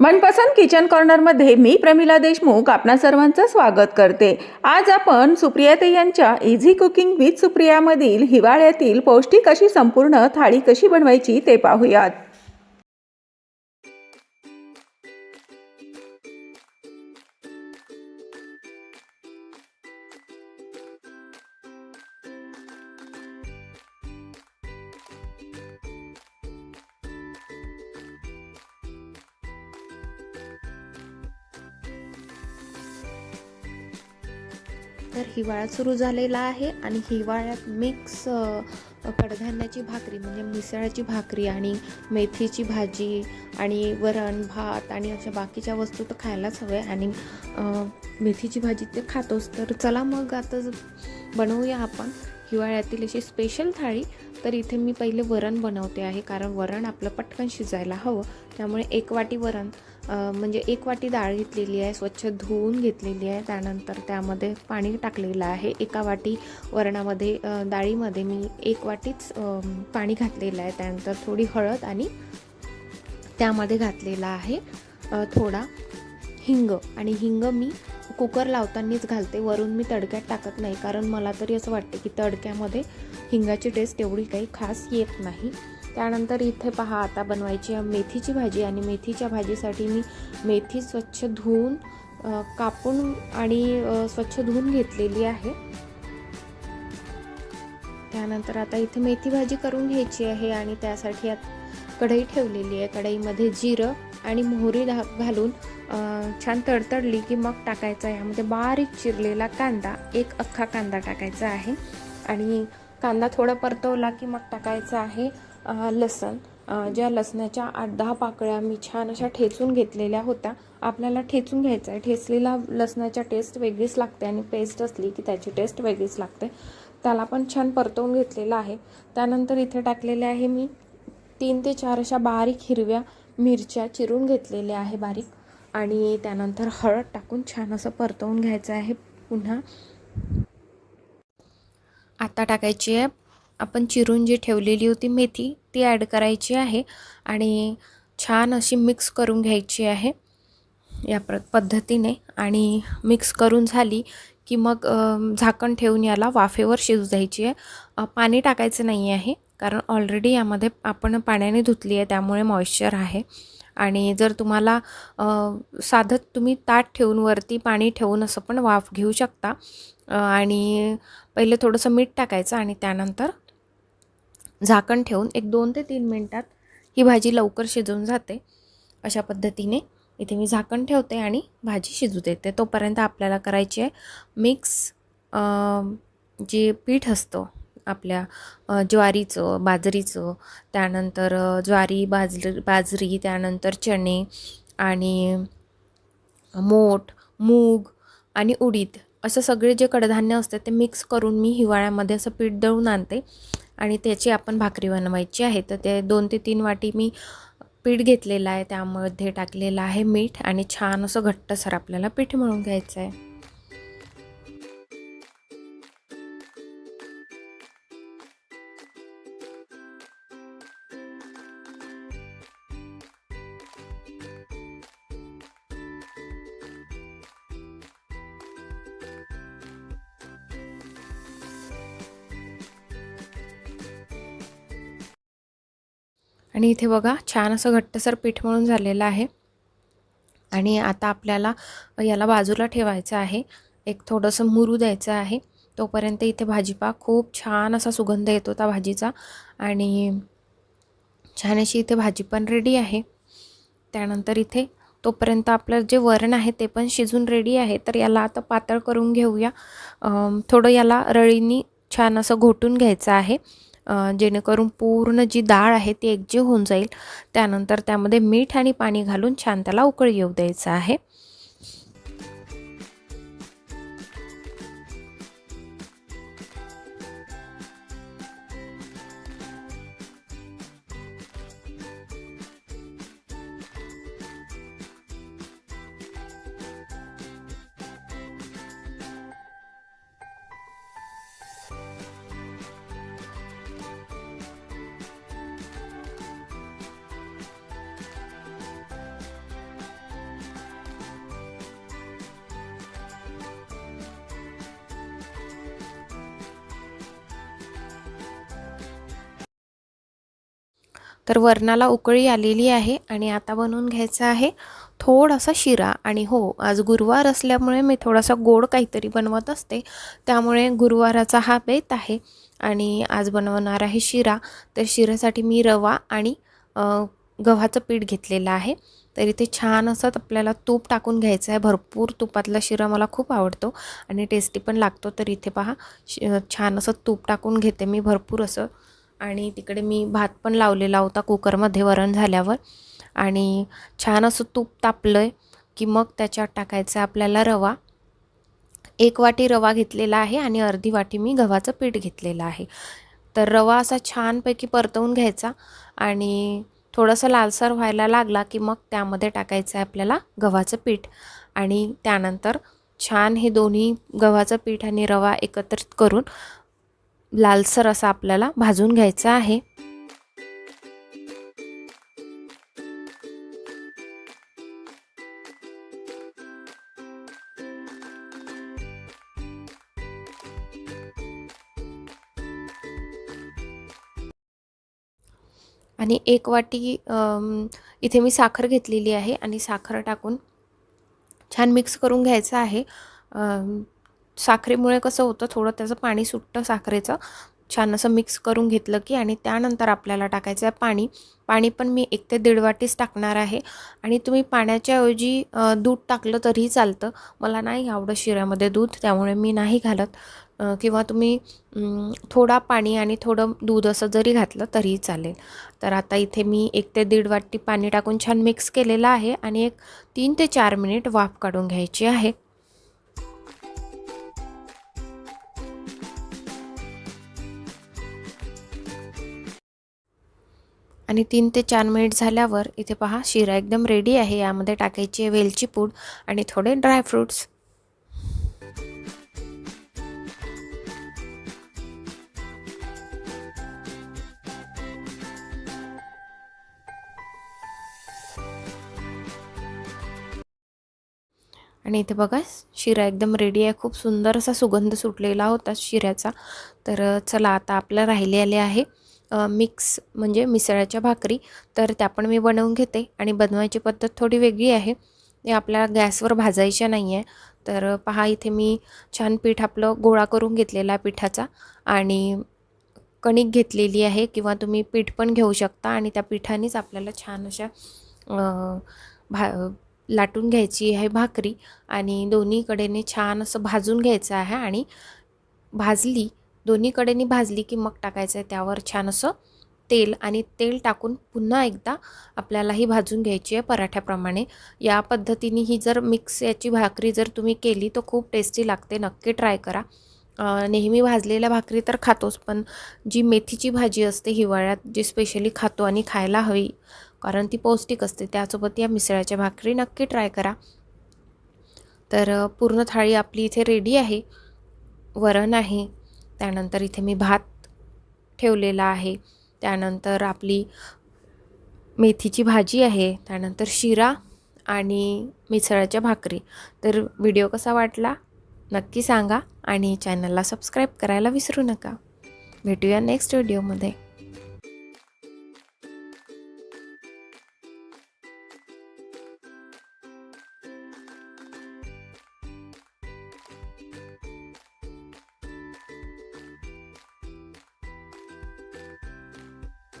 मनपसंत kitchen कॉर्नरमध्ये मी प्रमिला देशमुख आपणा सर्वांचं स्वागत करते. आज आपण सुप्रियाते यांच्या इझी कुकिंग विथ सुप्रियामधील हिवाळ्यातील पौष्टिक अशी संपूर्ण थाळी कशी बनवायची ते पाहूयात. तर हिवाळा सुरू झालेला आहे आणि हिवाळ्यात मिक्स कडधान्याची भाकरी म्हणजे मिसळाची भाकरी आणि मेथीची भाजी आणि वरण भात आणि अशा बाकीच्या वस्तू तर खायलाच हव्या आणि मेथीची भाजी ते खातोच. तर चला मग आता बनवूया आपण हिवाळ्यातील अशी स्पेशल थाळी. तर इथे मी पहिले वरण बनवते आहे कारण वरण आपलं पटकन शिजायला हवं. त्यामुळे एक वाटी वरण म्हणजे एक वाटी डाळ घेतलेली आहे स्वच्छ धुवून घेतलेली आहे. त्यानंतर त्यामध्ये पाणी टाकलेलं आहे. एका वाटी वरणामध्ये डाळीमध्ये मी एक वाटीच पाणी घातलेलं आहे. त्यानंतर थोडी हळद आणि त्यामध्ये घातलेला आहे थोडा हिंग. आणि हिंग मी कुकर लावतानाच घालते. वरून मी तडक्यात टाकत नाही. कारण मला तरी असं वाटते की तडक्यामध्ये हिंगाची टेस्ट एवढी काही खास येत नाही. त्यानंतर इथे पहा आता बनवायची मेथीची भाजी आणि मेथीच्या भाजीसाठी मी मेथी स्वच्छ धुवून कापून आणि स्वच्छ धुवून घेतलेली आहे. त्यानंतर आता इथे मेथी भाजी करून घ्यायची आहे आणि त्यासाठी कढई ठेवलेली आहे. कढईमध्ये जिरं आणि मोहरी घालून छान तडतडली की मग टाकायचा यामध्ये बारीक चिरलेला कांदा एक अख्खा कांदा टाकायचा आहे. आणि कांदा थोडा परतवला की मग टाकायचा आहे. लसण ज्या लसणाच्या आठ दहा पाकळ्या मी छान अशा ठेचून घेतलेल्या होत्या. आपल्याला ठेचून घ्यायचं आहे. ठेचलेला लसणाच्या टेस्ट वेगळीच लागते आणि पेस्ट असली की त्याची टेस्ट वेगळीच लागते. त्याला पण छान परतवून घेतलेलं आहे. त्यानंतर इथे टाकलेले आहे मी तीन ते चार अशा बारीक हिरव्या मिरच्या चिरून घेतलेल्या आहे बारीक. आणि त्यानंतर हळद टाकून छान असं परतवून घ्यायचं आहे पुन्हा. आता टाकायची आहे आपण चिरून जी ठेवलेली होती मेथी ती ॲड करायची आहे आणि छान अशी मिक्स करून घ्यायची आहे या प्र पद्धतीने. आणि मिक्स करून झाली की मग झाकण ठेवून याला वाफेवर शिजू द्यायची आहे. पाणी टाकायचं नाही आहे कारण ऑलरेडी यामध्ये आपण पाण्याने धुतली आहे त्यामुळे मॉइश्चर आहे. आणि जर तुम्हाला साधं तुम्ही ताट ठेवून वरती पाणी ठेवून असं पण वाफ घेऊ शकता. आणि पहिले थोडंसं मीठ टाकायचं आणि त्यानंतर झाकण ठेवून एक दोन ते तीन मिनटात ही भाजी लवकर शिजून जाते. अशा पद्धतीने इथे मी झाकण ठेवते आणि भाजी शिजू देते. तोपर्यंत आपल्याला करायची आहे मिक्स जे पीठ असतं आपल्या ज्वारीचं बाजरीचं त्यानंतर ज्वारी बाजरी बाजरी त्यानंतर चणे आणि मोठ मूग आणि उडीद असं सगळे जे कडधान्य असते ते मिक्स करून मी हिवाळ्यामध्ये असं पीठ दळून आणते. आणि त्याची आपण भाकरी बनवायची आहे. तर ते दोन ते तीन वाटी मी पीठ घेतलेलं आहे. त्यामध्ये टाकलेलं आहे मीठ आणि छान असं घट्टसर आपल्याला पीठ मळून घ्यायचं आहे. आणि इथे बघा छान असं घट्टसर पीठ म्हणून झालेलं आहे. आणि आता आपल्याला याला बाजूला ठेवायचं आहे. एक थोडंसं मुरू द्यायचं आहे. तोपर्यंत इथे भाजीपा खूप छान असा सुगंध येतो त्या भाजीचा. आणि छान अशी इथे भाजी पण रेडी आहे. त्यानंतर इथे तोपर्यंत आपलं जे वरण आहे ते पण शिजून रेडी आहे. तर याला आता पातळ करून घेऊया. थोडं याला रळीनी छान असं घोटून घ्यायचं आहे. जेणेकरून पूर्ण जी डाळ आहे ती एकजीव होऊन जाईल. त्यानंतर त्यामध्ये मीठ आणि पाणी घालून छान त्याला उकळी येऊ द्यायचं आहे. तर वरणाला उकळी आलेली आहे आणि आता बनवून घ्यायचा आहे थोडासा शिरा. आणि हो आज गुरुवार असल्यामुळे मी थोडासा गोड काहीतरी बनवत असते. त्यामुळे गुरुवाराचा हा बेत आहे आणि आज बनवणार आहे शिरा. तर शिऱ्यासाठी मी रवा आणि गव्हाचं पीठ घेतलेलं आहे. तर इथे छान असं आपल्याला तूप टाकून घ्यायचं आहे. भरपूर तुपातला शिरा मला खूप आवडतो आणि टेस्टी पण लागतो. तर इथे पहा छान असं तूप टाकून घेते मी. भरपूर असं आणि तिकडे मी भात पण लावलेला होता कुकरमध्ये वरण झाल्यावर. आणि छान असं तूप तापलं आहे की मग त्याच्यात टाकायचं आपल्याला रवा. एक वाटी रवा घेतलेला आहे आणि अर्धी वाटी मी गव्हाचं पीठ घेतलेलं आहे. तर रवा असा छानपैकी परतवून घ्यायचा आणि थोडंसं लालसर व्हायला लागला की मग त्यामध्ये टाकायचं आहे आपल्याला गव्हाचं पीठ. आणि त्यानंतर छान हे दोन्ही गव्हाचं पीठ आणि रवा एकत्रित करून लालसर असं आपल्याला भाजून घ्यायचं आहे. आणि एक वाटी इथे मी साखर घेतलेली आहे आणि साखर टाकून छान मिक्स करून घ्यायचं आहे. साखरेमुळे कसं होतं थोडं त्याचं पाणी सुटतं साखरेचं. छान असं मिक्स करून घेतलं की आणि त्यानंतर आपल्याला टाकायचं आहे पाणी. पाणी पण मी एक ते दीड वाटीच टाकणार आहे. आणि तुम्ही पाण्याच्या ऐवजी दूध टाकलं तरीही चालतं. मला नाही आवडत शिऱ्यामध्ये दूध त्यामुळे मी नाही घालत. किंवा तुम्ही थोडा पाणी आणि थोडं दूध असं जरी घातलं तरीही चालेल. तर आता इथे मी एक ते दीड वाटी पाणी टाकून छान मिक्स केलेलं आहे. आणि एक तीन ते चार मिनिट वाफ काढून घ्यायची आहे. आणि तीन ते चार मिनिट झाल्यावर इथे पहा शिरा एकदम रेडी आहे. यामध्ये टाकायची आहे वेलची पूड आणि थोडे ड्रायफ्रूट्स आणि इथे बघा शिरा एकदम रेडी आहे. खूप सुंदर असा सुगंध सुटलेला होता शिऱ्याचा. तर चला आता आपलं राहिले आले आहे. मिक्स म्हणजे मिसळाच्या भाकरी तर त्या पण मी बनवून घेते. आणि बनवायची पद्धत थोडी वेगळी आहे. ते आपल्याला गॅसवर भाजायच्या नाही आहे तर पहा इथे मी छान पीठ आपलं गोळा करून घेतलेला आहे पिठाचा. आणि कणिक घेतलेली आहे किंवा तुम्ही पीठ पण घेऊ शकता. आणि त्या पिठानेच आपल्याला छान अशा भा लाटून घ्यायची आहे भाकरी. आणि दोन्हीकडेने छान असं भाजून घ्यायचं आहे. आणि भाजली दोन्हीकडेनी भाजली की मग टाकायचं आहे त्यावर छान असं तेल आणि तेल टाकून पुन्हा एकदा आपल्याला ही भाजून घ्यायची आहे पराठ्याप्रमाणे. या पद्धतीने ही जर मिक्स याची भाकरी जर तुम्ही केली तर खूप टेस्टी लागते. नक्की ट्राय करा. नेहमी भाजलेल्या भाकरी तर खातोच पण जी मेथीची भाजी असते हिवाळ्यात जी स्पेशली खातो आणि खायला हवी कारण ती पौष्टिक असते त्यासोबत या मिसळाच्या भाकरी नक्की ट्राय करा. तर पूर्ण थाळी आपली इथे रेडी आहे. वरण आहे. त्यानंतर इथे मी भात ठेवलेला आहे. त्यानंतर आपली मेथीची भाजी आहे. त्यानंतर शिरा आणि मिसळाच्या भाकरी. तर व्हिडिओ कसा वाटला नक्की सांगा आणि चॅनलला सबस्क्राईब करायला विसरू नका. भेटूया नेक्स्ट व्हिडिओमध्ये.